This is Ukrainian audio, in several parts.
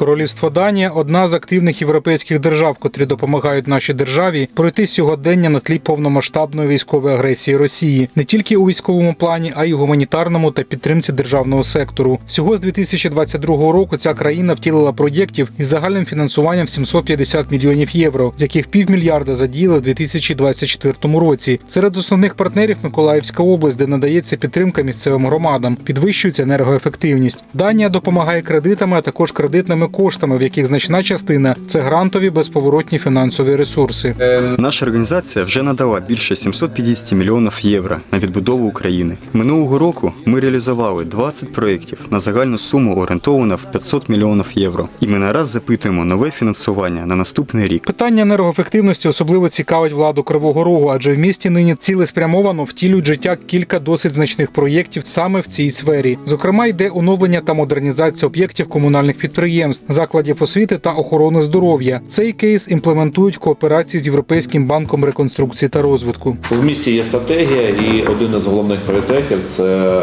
Королівство Данія одна з активних європейських держав, котрі допомагають нашій державі пройти сьогодення на тлі повномасштабної військової агресії Росії не тільки у військовому плані, а й у гуманітарному та підтримці державного сектору. Всього з 2022 року ця країна втілила проєктів із загальним фінансуванням в 750 мільйонів євро, з яких півмільярда задіяли в 2024 році. Серед основних партнерів Миколаївська область, де надається підтримка місцевим громадам, підвищується енергоефективність. Данія допомагає кредитами, а також кредитними коштами, в яких значна частина це грантові безповоротні фінансові ресурси. Наша організація вже надала більше 750 мільйонів євро на відбудову України. Минулого року ми реалізували 20 проєктів на загальну суму орієнтовано в 500 мільйонів євро. І ми нараз запитуємо нове фінансування на наступний рік. Питання енергоефективності особливо цікавить владу Кривого Рогу, адже в місті нині цілеспрямовано втілюють життя кілька досить значних проєктів саме в цій сфері. Зокрема, йде оновлення та модернізація об'єктів комунальних підприємств, закладів освіти та охорони здоров'я. Цей кейс імплементують в кооперації з Європейським банком реконструкції та розвитку. В місті є стратегія, і один із головних пріоритетів це е,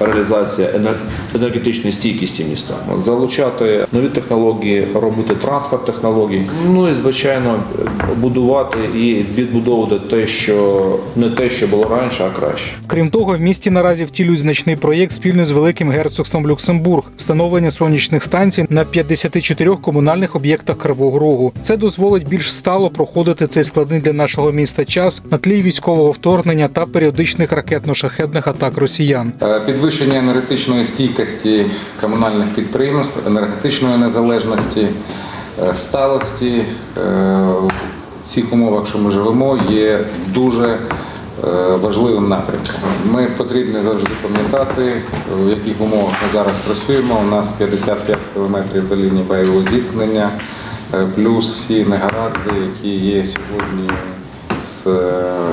реалізація енер- енергетичної стійкості міста. Залучати нові технології, робити трансфер технологій. Ну і звичайно будувати і відбудовувати те, що не те, що було раніше, а краще. Крім того, в місті наразі втілюють значний проєкт спільно з Великим герцогством Люксембург встановлення сонячних станцій на 54 комунальних об'єктах Кривого Рогу. Це дозволить більш стало проходити цей складний для нашого міста час на тлі військового вторгнення та періодичних ракетно-шахедних атак росіян. Е, Підвищення енергетичної стійкості комунальних підприємств, енергетичної незалежності, е, сталості е, в цих умовах, що ми живемо, є дуже важливим напрямком. Ми потрібно завжди пам'ятати, в яких умовах ми зараз працюємо. У нас 55 кілометрів до лінії бойового зіткнення, е, плюс всі негаразди, які є сьогодні з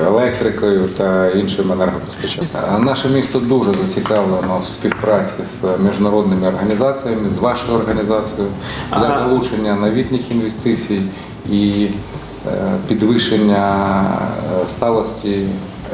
електрикою та іншим енергопостачанням. Наше місто дуже зацікавлено в співпраці з міжнародними організаціями, з вашою організацією для залучення новітніх інвестицій і е, підвищення е, сталості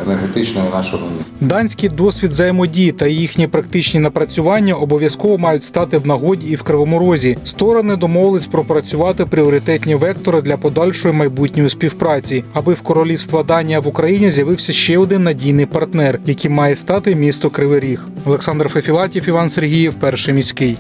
енергетичної нашого міста. Данський досвід взаємодії та їхні практичні напрацювання обов'язково мають стати в нагоді і в Кривому Розі. Сторони домовились пропрацювати пріоритетні вектори для подальшої майбутньої співпраці, аби в королівства Данія в Україні з'явився ще один надійний партнер, яким має стати місто Кривий Ріг. Олександр Фефілатів, Іван Сергіїв, перший міський.